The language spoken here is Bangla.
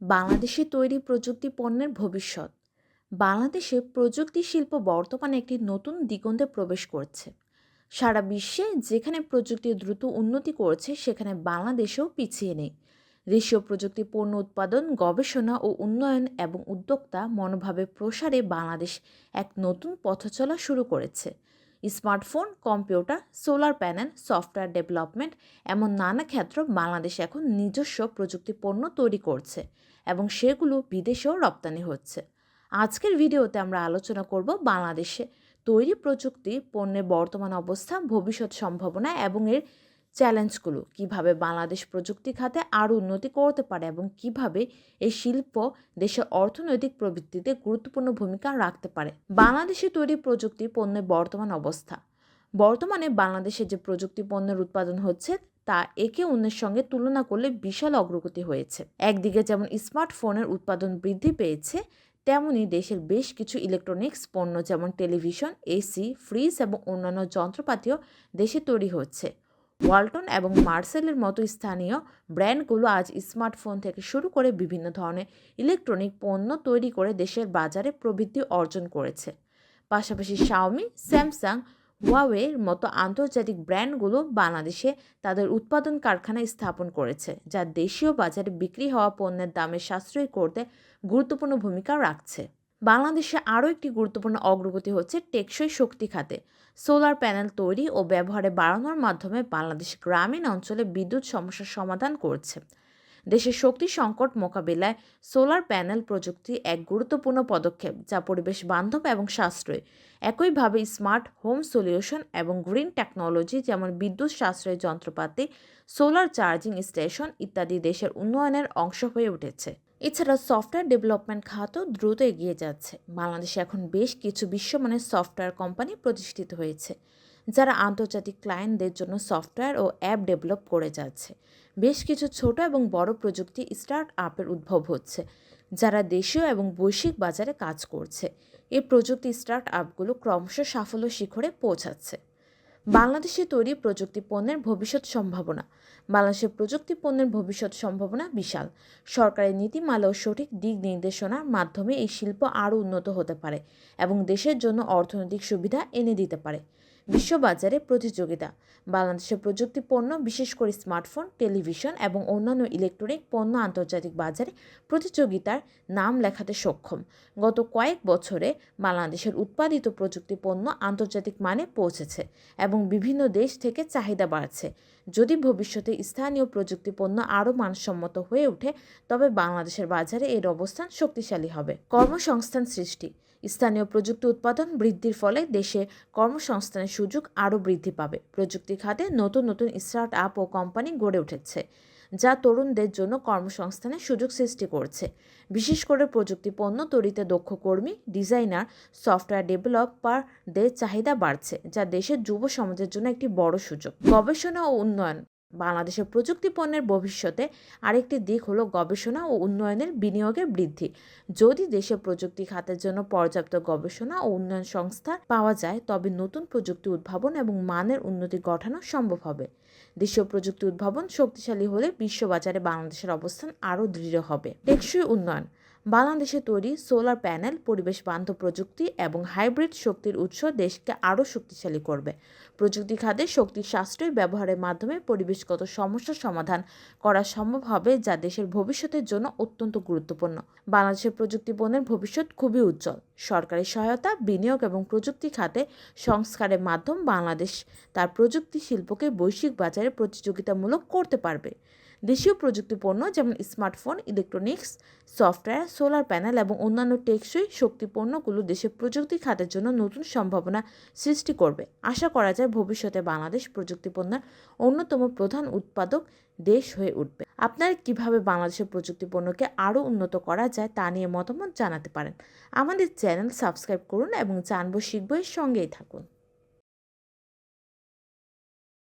বাংলাদেশে তৈরি প্রযুক্তি পণ্যের ভবিষ্যৎ। বাংলাদেশে প্রযুক্তি শিল্প বর্তমানে একটি নতুন দিগন্তে প্রবেশ করছে। সারা বিশ্বে যেখানে প্রযুক্তি দ্রুত উন্নতি করছে, সেখানে বাংলাদেশেও পিছিয়ে নেই। দেশীয় প্রযুক্তি পণ্য উৎপাদন, গবেষণা ও উন্নয়ন এবং উদ্যোক্তা মনোভাবের প্রসারে বাংলাদেশ এক নতুন পথচলা শুরু করেছে। Smartphone, computer, solar panel, software development এমন নানা ক্ষেত্র বাংলাদেশ এখন নিজস্ব প্রযুক্তি পণ্য তৈরি করছে এবং সেগুলো বিদেশেও রপ্তানি হচ্ছে। আজকের ভিডিওতে আমরা আলোচনা করব বাংলাদেশে তৈরি প্রযুক্তি পণ্যের বর্তমান অবস্থা, ভবিষ্যৎ সম্ভাবনা এবং এর চ্যালেঞ্জগুলো, কীভাবে বাংলাদেশ প্রযুক্তি খাতে আরও উন্নতি করতে পারে এবং কীভাবে এই শিল্প দেশের অর্থনৈতিক প্রবৃত্তিতে গুরুত্বপূর্ণ ভূমিকা রাখতে পারে। বাংলাদেশে তৈরি প্রযুক্তি পণ্যের বর্তমান অবস্থা। বর্তমানে বাংলাদেশে যে প্রযুক্তি পণ্যের উৎপাদন হচ্ছে, তা একে অন্যের সঙ্গে তুলনা করলে বিশাল অগ্রগতি হয়েছে। একদিকে যেমন স্মার্টফোনের উৎপাদন বৃদ্ধি পেয়েছে, তেমনি দেশের বেশ কিছু ইলেকট্রনিক্স পণ্য যেমন টেলিভিশন, এসি, ফ্রিজ এবং অন্যান্য যন্ত্রপাতিও দেশে তৈরি হচ্ছে। ওয়ালটন এবং মার্সেলের মতো স্থানীয় ব্র্যান্ডগুলো আজ স্মার্টফোন থেকে শুরু করে বিভিন্ন ধরনের ইলেকট্রনিক পণ্য তৈরি করে দেশের বাজারে প্রবৃদ্ধি অর্জন করেছে। পাশাপাশি শাওমি স্যামসাং ওয়াওয়ের মতো আন্তর্জাতিক ব্র্যান্ডগুলো বাংলাদেশে তাদের উৎপাদন কারখানা স্থাপন করেছে, যা দেশীয় বাজারে বিক্রি হওয়া পণ্যের দামে সাশ্রয়ী করতে গুরুত্বপূর্ণ ভূমিকা রাখছে। বাংলাদেশে আরও একটি গুরুত্বপূর্ণ অগ্রগতি হচ্ছে টেকসই শক্তি খাতে। সোলার প্যানেল তৈরি ও ব্যবহারে বাড়ানোর মাধ্যমে বাংলাদেশ গ্রামীণ অঞ্চলে বিদ্যুৎ সমস্যার সমাধান করছে। দেশের শক্তি সংকট মোকাবিলায় সোলার প্যানেল প্রযুক্তি এক গুরুত্বপূর্ণ পদক্ষেপ, যা পরিবেশ বান্ধব এবং সাশ্রয়ী। একইভাবে স্মার্ট হোম সলিউশন এবং গ্রিন টেকনোলজি যেমন বিদ্যুৎ সাশ্রয়ী যন্ত্রপাতি, সোলার চার্জিং স্টেশন ইত্যাদি দেশের উন্নয়নের অংশ হয়ে উঠেছে। এছাড়া সফটওয়্যার ডেভেলপমেন্ট খাতও দ্রুত এগিয়ে যাচ্ছে। বাংলাদেশে এখন বেশ কিছু বিশ্বমানের সফটওয়্যার কোম্পানি প্রতিষ্ঠিত হয়েছে, যারা আন্তর্জাতিক ক্লায়েন্টদের জন্য সফটওয়্যার ও অ্যাপ ডেভেলপ করে যাচ্ছে। বেশ কিছু ছোট এবং বড় প্রযুক্তি স্টার্ট আপের উদ্ভব হচ্ছে, যারা দেশীয় এবং বৈশ্বিক বাজারে কাজ করছে। এই প্রযুক্তি স্টার্ট আপগুলো ক্রমশ সাফল্য শিখরে পৌঁছাচ্ছে। বাংলাদেশে তৈরি প্রযুক্তি পণ্যের ভবিষ্যৎ সম্ভাবনা। বাংলাদেশের প্রযুক্তি পণ্যের ভবিষ্যৎ সম্ভাবনা বিশাল। সরকারের নীতিমালা ও সঠিক দিক নির্দেশনার মাধ্যমে এই শিল্প আরও উন্নত হতে পারে এবং দেশের জন্য অর্থনৈতিক সুবিধা এনে দিতে পারে। বিশ্ববাজারে প্রতিযোগিতা। বাংলাদেশের প্রযুক্তি পণ্য, বিশেষ করে স্মার্টফোন, টেলিভিশন এবং অন্যান্য ইলেকট্রনিক পণ্য আন্তর্জাতিক বাজারে প্রতিযোগিতার নাম লেখাতে সক্ষম। গত কয়েক বছরে বাংলাদেশের উৎপাদিত প্রযুক্তি পণ্য আন্তর্জাতিক মানে পৌঁছেছে এবং বিভিন্ন দেশ থেকে চাহিদা বাড়ছে। যদি ভবিষ্যতে স্থানীয় প্রযুক্তি পণ্য আরও মানসম্মত হয়ে ওঠে, তবে বাংলাদেশের বাজারে এর অবস্থান শক্তিশালী হবে। কর্মসংস্থান সৃষ্টি। স্থানীয় প্রযুক্তি উৎপাদন বৃদ্ধির ফলে দেশে কর্মসংস্থানের সুযোগ আরও বৃদ্ধি পাবে। প্রযুক্তি খাতে নতুন নতুন স্টার্ট আপ ও কোম্পানি গড়ে উঠেছে, যা তরুণদের জন্য কর্মসংস্থানের সুযোগ সৃষ্টি করছে। বিশেষ করে প্রযুক্তি পণ্য তৈরিতে দক্ষ কর্মী, ডিজাইনার, সফটওয়্যার ডেভেলপারদের চাহিদা বাড়ছে, যা দেশের যুব সমাজের জন্য একটি বড় সুযোগ। গবেষণা ও উন্নয়ন বাংলাদেশের প্রযুক্তি পণ্যের ভবিষ্যতে আরেকটি দিক হলো গবেষণা ও উন্নয়নের বিনিয়োগের বৃদ্ধি। যদি দেশে প্রযুক্তি খাতের জন্য পর্যাপ্ত গবেষণা ও উন্নয়ন সংস্থা পাওয়া যায়, তবে নতুন প্রযুক্তি উদ্ভাবন এবং মানের উন্নতি ঘটানো সম্ভব হবে। দেশীয় প্রযুক্তি উদ্ভাবন শক্তিশালী হলে বিশ্ববাজারে বাংলাদেশের অবস্থান আরও দৃঢ় হবে। টেকসই উন্নয়ন বাংলাদেশে তৈরি সোলার প্যানেল, পরিবেশ বান্ধব প্রযুক্তি এবং হাইব্রিড শক্তির উৎস দেশকে আরও শক্তিশালী করবে। প্রযুক্তি খাতে শক্তি সাশ্রয়ী ব্যবহারের মাধ্যমে পরিবেশগত সমস্যার সমাধান করা সম্ভব হবে যা দেশের ভবিষ্যতের জন্য অত্যন্ত গুরুত্বপূর্ণ। বাংলাদেশের প্রযুক্তি পণ্যের ভবিষ্যৎ খুবই উজ্জ্বল। সরকারি সহায়তা, বিনিয়োগ এবং প্রযুক্তি খাতে সংস্কারের মাধ্যম বাংলাদেশ তার প্রযুক্তি শিল্পকে বৈশ্বিক বাজারে প্রতিযোগিতামূলক করতে পারবে। দেশীয় প্রযুক্তি পণ্য যেমন smartphone electronics software solar panel এবং অন্যান্য টেকসই শক্তি পণ্যগুলো দেশের প্রযুক্তি খাতের জন্য নতুন সম্ভাবনা সৃষ্টি করবে। আশা করা যায় ভবিষ্যতে বাংলাদেশ প্রযুক্তি পণ্যের অন্যতম প্রধান উৎপাদক দেশ হয়ে উঠবে। আপনারা কীভাবে বাংলাদেশের প্রযুক্তি পণ্যকে আরও উন্নত করা যায় তা নিয়ে মতামত জানাতে পারেন। আমাদের চ্যানেল সাবস্ক্রাইব করুন এবং জানব, শিখব, এর সঙ্গেই থাকুন।